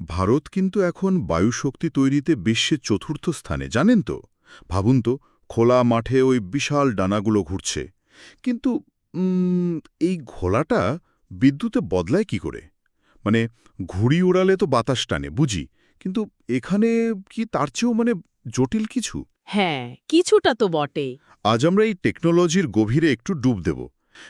ভারত কিন্তু এখন বায়ুশক্তি তৈরিতে বিশ্বের চতুর্থ স্থানে জানেন তো? ভাবুন তো খোলা মাঠে ওই বিশাল ডানাগুলো ঘুরছে। কিন্তু এই ঘোলাটা বিদ্যুতে বদলায় কি করে? মানে ঘুড়ি উড়ালে তো বাতাস টানে বুঝি? কিন্তু এখানে কি তার চেয়েও মানে জটিল কিছু? হ্যাঁ কিছুটা তো বটে। আজ আমরা এই টেকনোলজির গভীরে একটু ডুব দেব।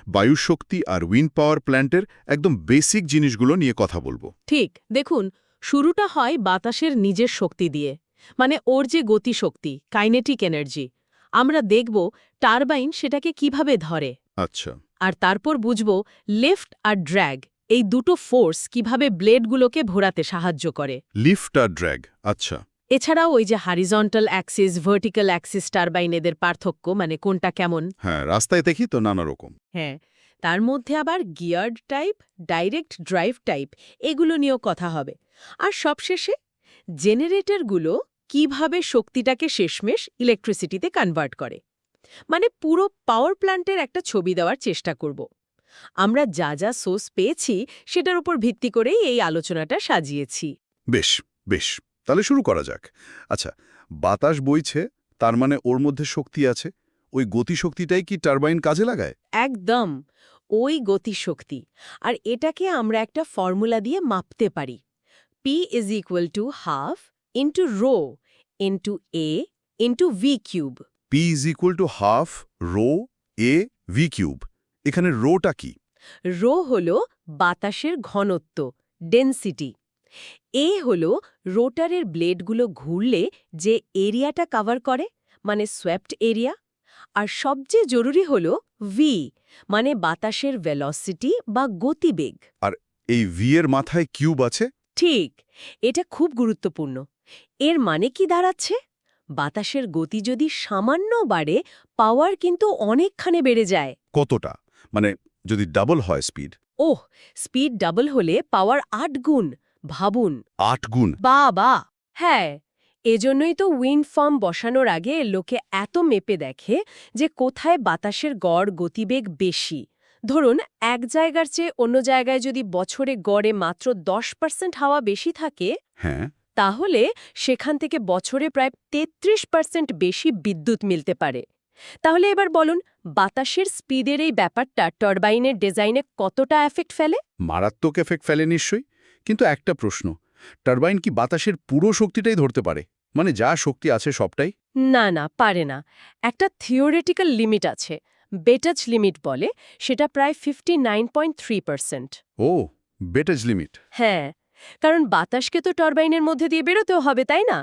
বায়ুশক্তি আর উইন্ড পাওয়ার প্ল্যান্টের একদম বেসিক জিনিসগুলো নিয়ে কথা বলব। ঠিক দেখুন শুরুটা হয় বাতাসের নিজের শক্তি দিয়ে মানে ওর যে গতিশক্তি কাইনেটিক এনার্জি আমরা দেখব টারবাইন সেটাকে কীভাবে ধরে। আচ্ছা। আর তারপর বুঝব লিফট আর ড্র্যাগ এই দুটো ফোর্স কীভাবে ব্লেডগুলোকে ঘোরাতে সাহায্য করে। লিফট আর ড্র্যাগ আচ্ছা। এছাড়াও ওই যে horizontal axis vertical axis turbine এদের পার্থক্য মানে কোনটা কেমন? হ্যাঁ রাস্তায় দেখি তো নানা রকম। হ্যাঁ তার মধ্যে আবার geared type direct drive type এগুলো নিয়েও কথা হবে। আর সবশেষে জেনারেটরগুলো কীভাবে শক্তিটাকে শেষমেশ ইলেকট্রিসিটিতে কনভার্ট করে? মানে পুরো পাওয়ার প্ল্যান্টের একটা ছবি দেওয়ার চেষ্টা করব। আমরা যা যা সোর্স পেয়েছি সেটার উপর ভিত্তি করেই এই আলোচনাটা সাজিয়েছি। বেশ বেশ তাহলে শুরু করা যাক। আচ্ছা বাতাস বইছে তার মানে ওর মধ্যে শক্তি আছে। ওই গতিশক্তিটাই কি টারবাইন কাজে লাগায়? একদম ওই গতিশক্তি। আর এটাকে আমরা একটা ফর্মুলা দিয়ে মাপতে পারি। P is equal to half into rho into A into V cube P is equal to half rho A V cube এখানে রোটা কি? রো হল বাতাসের ঘনত্ব ডেনসিটি এ হল রোটারের ব্লেডগুলো ঘুরলে যে এরিয়াটা কভার করে মানে সোয়েপ্ট এরিয়া আর সবচেয়ে জরুরি হল ভি মানে বাতাসের ভেলোসিটি বা গতিবেগ। আর এই ভি এর মাথায় কিউব আছে? ঠিক এটা খুব গুরুত্বপূর্ণ। এর মানে কি দাঁড়াচ্ছে? বাতাসের গতি যদি সামান্য বাড়ে পাওয়ার কিন্তু অনেকখানে বেড়ে যায়। কতটা? মানে যদি ডাবল হয় স্পিড? ওহ স্পিড ডাবল হলে পাওয়ার আট গুণ ভাবুন। আট গুণ? বা বা হ্যাঁ এজন্যই তো উইন্ড ফার্ম বসানোর আগে লোকে এত মেপে দেখে যে কোথায় বাতাসের গড় গতিবেগ বেশি। ধরুন এক জায়গার চেয়ে অন্য জায়গায় যদি বছরে গড়ে মাত্র দশ পার্সেন্ট হাওয়া বেশি থাকে হ্যাঁ। তাহলে সেখান থেকে বছরে প্রায় তেত্রিশ পার্সেন্ট বেশি বিদ্যুৎ মিলতে পারে। তাহলে এবার বলুন বাতাসের স্পিডের এই ব্যাপারটা টারবাইনের ডিজাইনে কতটা এফেক্ট ফেলে? মারাত্মক এফেক্ট ফেলে নিশ্চয়ই। কিন্তু একটা প্রশ্ন টারবাইন কি বাতাসের পুরো শক্তিটাই ধরতে পারে? মানে যা শক্তি আছে সবটাই? না না পারে না। একটা থিওরিটিক্যাল লিমিট আছে। বেটাজ লিমিট বলে সেটা প্রায় fifty nine point three percent ও বেটেজ লিমিট হ্যাঁ কারণ বাতাসকে তো টারবাইনের মধ্যে দিয়ে বেরোতেও হবে তাই না?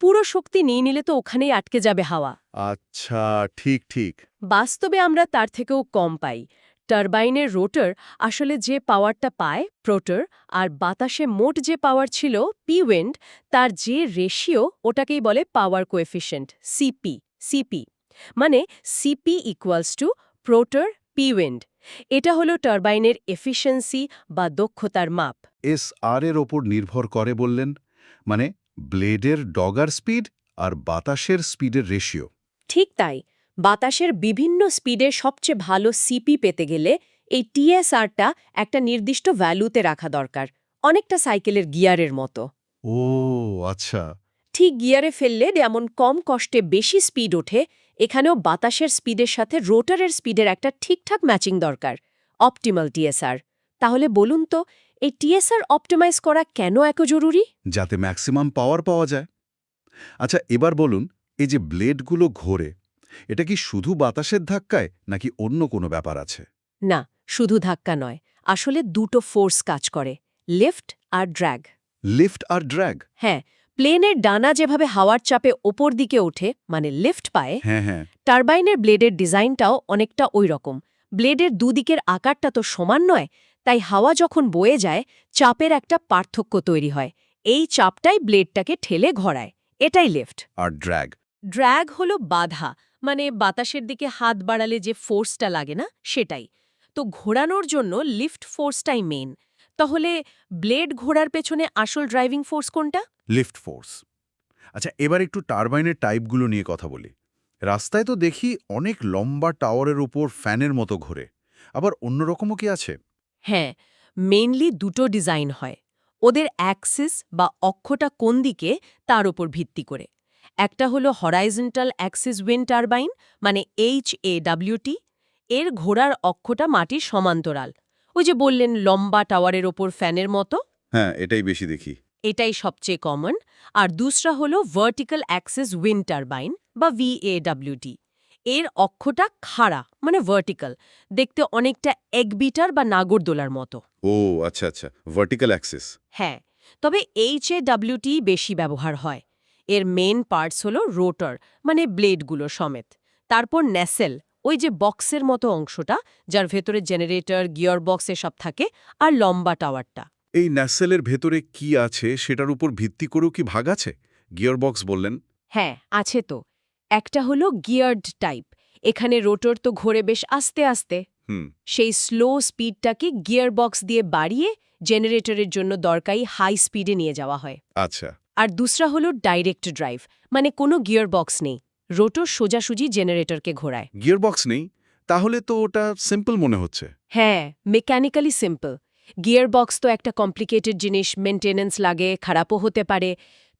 পুরো শক্তি নিয়ে নিলে তো ওখানেই আটকে যাবে হাওয়া। আচ্ছা ঠিক ঠিক। বাস্তবে আমরা তার থেকেও কম পাই। টারবাইনের রোটর আসলে যে পাওয়ারটা পায় প্রোটর আর বাতাসে মোট যে পাওয়ার ছিল পি উইন্ড তার যে রেশিও ওটাকেই বলে পাওয়ার কোএফিশিয়েন্ট সিপি সিপি মানে CP equals to P rotor P wind এটা হলো টারবাইনের এফিসিয়েন্সি বা দক্ষতার মাপ। এস আর এর ওপর নির্ভর করে বললেন মানে ব্লেডের ডগার স্পিড আর বাতাসের স্পিডের রেশিও ঠিক তাই বাতাসের বিভিন্ন স্পিডে সবচেয়ে ভালো সিপি পেতে গেলে এই টিএসআরটা একটা নির্দিষ্ট ভ্যালুতে রাখা দরকার অনেকটা সাইকেলের গিয়ারের মতো। ও আচ্ছা। ঠিক গিয়ারে ফেললে যেমন কম কষ্টে বেশি স্পিড ওঠে এখানেও বাতাসের স্পিডের সাথে রোটারের স্পিডের একটা ঠিকঠাক ম্যাচিং দরকার অপটিমাল টিএসআর তাহলে বলুন তো এই টিএসআর অপটিমাইজ করা কেন এত জরুরি? যাতে ম্যাক্সিমাম পাওয়ার পাওয়া যায়। আচ্ছা এবার বলুন এই যে ব্লেডগুলো ঘোরে এটা কি শুধু বাতাসের ধাক্কায় নাকি অন্য কোনো ব্যাপার আছে? না শুধু ধাক্কা নয় আসলে দুটো ফোর্স কাজ করে লিফট আর ড্র্যাগ। লিফট আর ড্র্যাগ? হ্যাঁ প্লেনের ডানা যেভাবে হাওয়ার চাপে ওপর দিকে ওঠে মানে লিফট পায় হ্যাঁ হ্যাঁ। টারবাইনের ব্লেডের ডিজাইনটাও অনেকটা ওই রকম। ব্লেডের দুদিকের আকারটা তো সমান নয় তাই হাওয়া যখন বয়ে যায় চাপের একটা পার্থক্য তৈরি হয়। এই চাপটাই ব্লেডটাকে ঠেলে ঘোরায়। এটাই লিফট। আর ড্র্যাগ। ড্র্যাগ হলো বাধা মানে বাতাসের দিকে হাত বাড়ালে যে ফোর্সটা লাগে না সেটাই। তো ঘোরানোর জন্য লিফট ফোর্সটাই মেন তাহলে ব্লেড ঘোড়ার পেছনে আসল ড্রাইভিং ফোর্স কোনটা? Lift force. আচ্ছা এবার একটু টারবাইনের টাইপগুলো নিয়ে কথা বলি। রাস্তায় তো দেখি অনেক লম্বা টাওয়ারের উপর ফ্যানের মতো ঘোরে। আবার অন্যরকমও কি আছে? হ্যাঁ মেইনলি দুটো ডিজাইন হয়। ওদের অ্যাক্সিস বা অক্ষটা কোন দিকে তার উপর ভিত্তি করে। একটা হলো হরাইজেন্টাল অ্যাক্সিস উইন্ড টারবাইন মানে এইচ এ ডাব্লিউটি এর ঘোড়ার অক্ষটা মাটির সমান্তরাল। ওই যে বললেন লম্বা টাওয়ারের ওপর ফ্যানের মতো? হ্যাঁ এটাই বেশি দেখি। এটাই সবচেয়ে কমন। আর দুসরা হলো ভার্টিক্যাল অ্যাক্সেস উইন্ড টারবাইন বা ভিএডব্লিউটি এর অক্ষটা খাড়া মানে ভার্টিক্যাল দেখতে অনেকটা একবিটার বা নাগরদোলার মতো। ও আচ্ছা আচ্ছা ভার্টিক্যাল অ্যাক্সেস হ্যাঁ তবে এইচ এ ডাব্লিউটি বেশি ব্যবহার হয়। এর মেন পার্টস হলো রোটর মানে ব্লেডগুলো সমেত। তারপর ন্যাসেল ওই যে বক্সের মতো অংশটা যার ভেতরে জেনারেটর গিয়ার বক্স এসব থাকে আর লম্বা টাওয়ারটা এই ন্যাসেলের ভেতরে কি আছে সেটার উপর ভিত্তি করেও কি ভাগ আছে? গিয়ারবক্স বললেন। হ্যাঁ আছে তো। একটা হলো গিয়ার্ড টাইপ এখানে রোটর তো ঘোরে বেশ আস্তে আস্তে। হুম। সেই স্লো স্পিডটাকে গিয়ার বক্স দিয়ে বাড়িয়ে জেনারেটরের জন্য দরকারি হাই স্পিডে নিয়ে যাওয়া হয়। আচ্ছা। আর দুসরা হলো ডাইরেক্ট ড্রাইভ মানে কোনো গিয়ার বক্স নেই। রোটর সোজাসুজি জেনারেটরকে ঘোরায়। গিয়ারবক্স নেই তাহলে তো ওটা সিম্পল মনে হচ্ছে। হ্যাঁ মেকানিক্যালি সিম্পল গিয়ার বক্স তো একটা কমপ্লিকেটেড জিনিস মেনটেনেন্স লাগে খারাপও হতে পারে।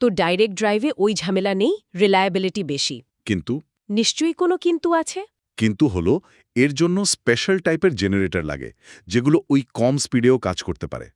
তো ডাইরেক্ট ড্রাইভে ওই ঝামেলা নেই রিলায়াবিলিটি বেশি। কিন্তু? নিশ্চয়ই কোনো কিন্তু আছে? কিন্তু হলো এর জন্য স্পেশাল টাইপের জেনারেটর লাগে যেগুলো ওই কম স্পিডেও কাজ করতে পারে।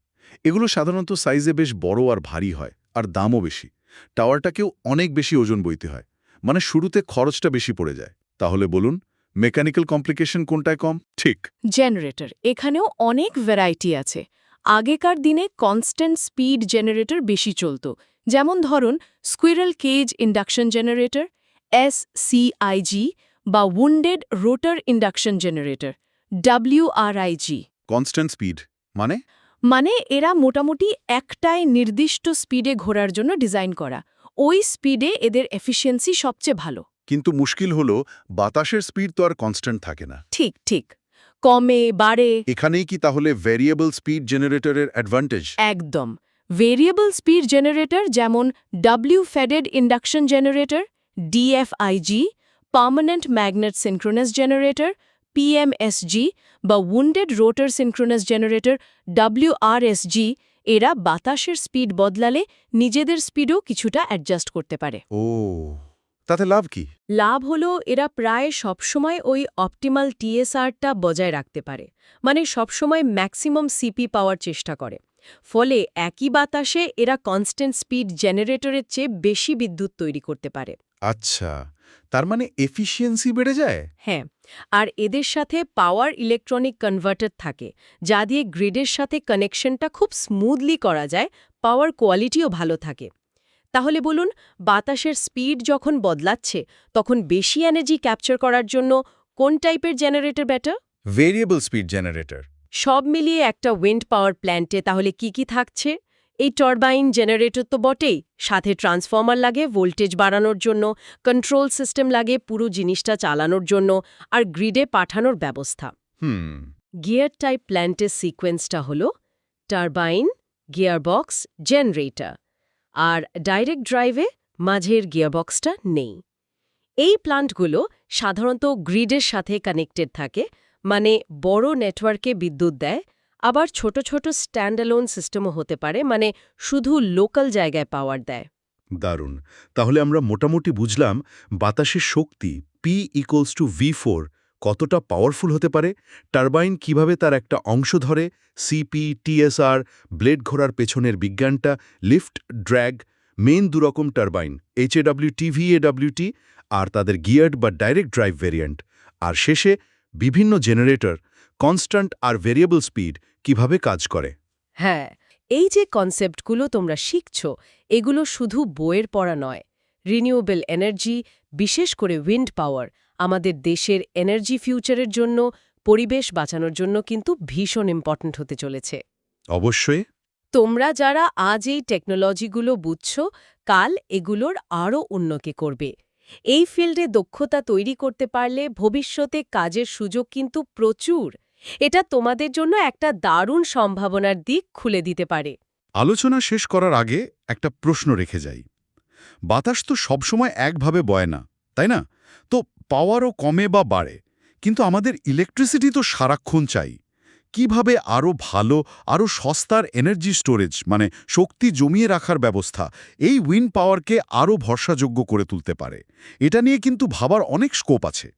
এগুলো সাধারণত সাইজে বেশ বড় আর ভারী হয় আর দামও বেশি। টাওয়ারটাকেও অনেক বেশি ওজন বইতে হয়। মানে শুরুতে খরচটা বেশি পড়ে যায়। তাহলে বলুন মেকানিক্যাল কমপ্লিকেশন কোনটায় কম? ঠিক। জেনারেটর এখানেও অনেক ভ্যারাইটি আছে। আগেকার দিনে কনস্ট্যান্ট স্পিড জেনারেটর বেশি চলত। যেমন ধরুন squirrel cage induction generator S CIG বা wound rotor induction generator WRIG constant speed মানে? মানে এরা মোটামুটি একটাই নির্দিষ্ট স্পিডে ঘোরার জন্য ডিজাইন করা। ওই স্পিডে এদের এফিসিয়েন্সি সবচেয়ে ভালো। কিন্তু মুশকিল হলো বাতাসের স্পিড তো আর কনস্ট্যান্ট থাকে না। ঠিক ঠিক। কমে বাড়ে। এখানেই কি তাহলে ভেরিয়েবল স্পিড জেনারেটরের অ্যাডভান্টেজ একদম। ভেরিয়েবল স্পিড জেনারেটর যেমন doubly fed induction generator DFIG permanent magnet synchronous generator PMSG বা wound rotor synchronous generator WRSG এরা বাতাসের স্পিড বদলালে নিজেদের স্পিডও কিছুটা অ্যাডজাস্ট করতে পারে। ও তাতে লাভ কি? লাভ হলো এরা প্রায় সবসময় ওই অপটিমাল টিএসআরটা বজায় রাখতে পারে মানে সবসময় ম্যাক্সিমাম সিপি পাওয়ার চেষ্টা করে। ফলে একই বাতাসে এরা কনস্ট্যান্ট স্পিড জেনারেটরের চেয়ে বেশি বিদ্যুৎ তৈরি করতে পারে। আচ্ছা তার মানে এফিসিয়েন্সি বেড়ে যায়? হ্যাঁ আর এদের সাথে পাওয়ার ইলেকট্রনিক কনভার্টার থাকে যা দিয়ে গ্রিডের সাথে কানেকশনটা খুব স্মুথলি করা যায় পাওয়ার কোয়ালিটিও ভালো থাকে। তাহলে বলুন বাতাসের স্পিড যখন বদলাচ্ছে তখন বেশি এনার্জি ক্যাপচার করার জন্য কোন টাইপের generator better variable speed generator সব মিলিয়ে একটা উইন্ড পাওয়ার প্ল্যান্টে তাহলে কি কি থাকছে? এই টারবাইন জেনারেটর তো বটেই। সাথে ট্রান্সফর্মার লাগে ভোল্টেজ বাড়ানোর জন্য কন্ট্রোল সিস্টেম লাগে পুরো জিনিসটা চালানোর জন্য আর গ্রিডে পাঠানোর ব্যবস্থা। হুম। গিয়ার টাইপ প্ল্যান্টের সিকোয়েন্সটা হল টারবাইন গিয়ারবক্স জেনারেটর আর ডাইরেক্ট ড্রাইভে মাঝের গিয়ারবক্সটা নেই। এই প্লান্টগুলো সাধারণত গ্রিডের সাথে কানেক্টেড থাকে মানে বড় নেটওয়ার্কে বিদ্যুৎ দেয় আবার ছোট ছোট স্ট্যান্ডালোন সিস্টেমও হতে পারে মানে শুধু লোকাল জায়গায় পাওয়ার দেয়। দারুণ। তাহলে আমরা মোটামুটি বুঝলাম বাতাসের শক্তি P equals to V four কতটা পাওয়ারফুল হতে পারে টারবাইন কীভাবে তার একটা অংশ ধরে সিপি টিএসআর ব্লেড ঘোরার পেছনের বিজ্ঞানটা লিফট ড্র্যাগ মেন দুরকম টারবাইন এইচএডব্লিউটি ভিএডব্লিউটি আর তাদের গিয়ার্ড বা ডাইরেক্ট ড্রাইভ ভেরিয়েন্ট আর শেষে বিভিন্ন জেনারেটর কনস্ট্যান্ট আর ভেরিয়েবল স্পিড কীভাবে কাজ করে? হ্যাঁ এই যে কনসেপ্টগুলো তোমরা শিখছ এগুলো শুধু বইয়ের পড়া নয়। রিনিউয়েবল এনার্জি বিশেষ করে উইন্ড পাওয়ার আমাদের দেশের এনার্জি ফিউচারের জন্য পরিবেশ বাঁচানোর জন্য কিন্তু ভীষণ ইম্পর্ট্যান্ট হতে চলেছে। অবশ্যই। তোমরা যারা আজ এই টেকনোলজিগুলো বুঝছ কাল এগুলোর আরও উন্নতি করবে। এই ফিল্ডে দক্ষতা তৈরি করতে পারলে ভবিষ্যতে কাজের সুযোগ কিন্তু প্রচুর। এটা তোমাদের জন্য একটা দারুণ সম্ভাবনার দিক খুলে দিতে পারে। আলোচনা শেষ করার আগে একটা প্রশ্ন রেখে যাই। বাতাস তো সবসময় একভাবে বয় না, তাই না? তো পাওয়ারও কমে বা বাড়ে, কিন্তু আমাদের ইলেকট্রিসিটি তো সারাক্ষণ চাই। কীভাবে আরও ভালো আরও সস্তার এনার্জি স্টোরেজ মানে শক্তি জমিয়ে রাখার ব্যবস্থা, এই উইন্ড পাওয়ারকে আরও ভরসাযোগ্য করে তুলতে পারে? এটা নিয়ে কিন্তু ভাবার অনেক স্কোপ আছে।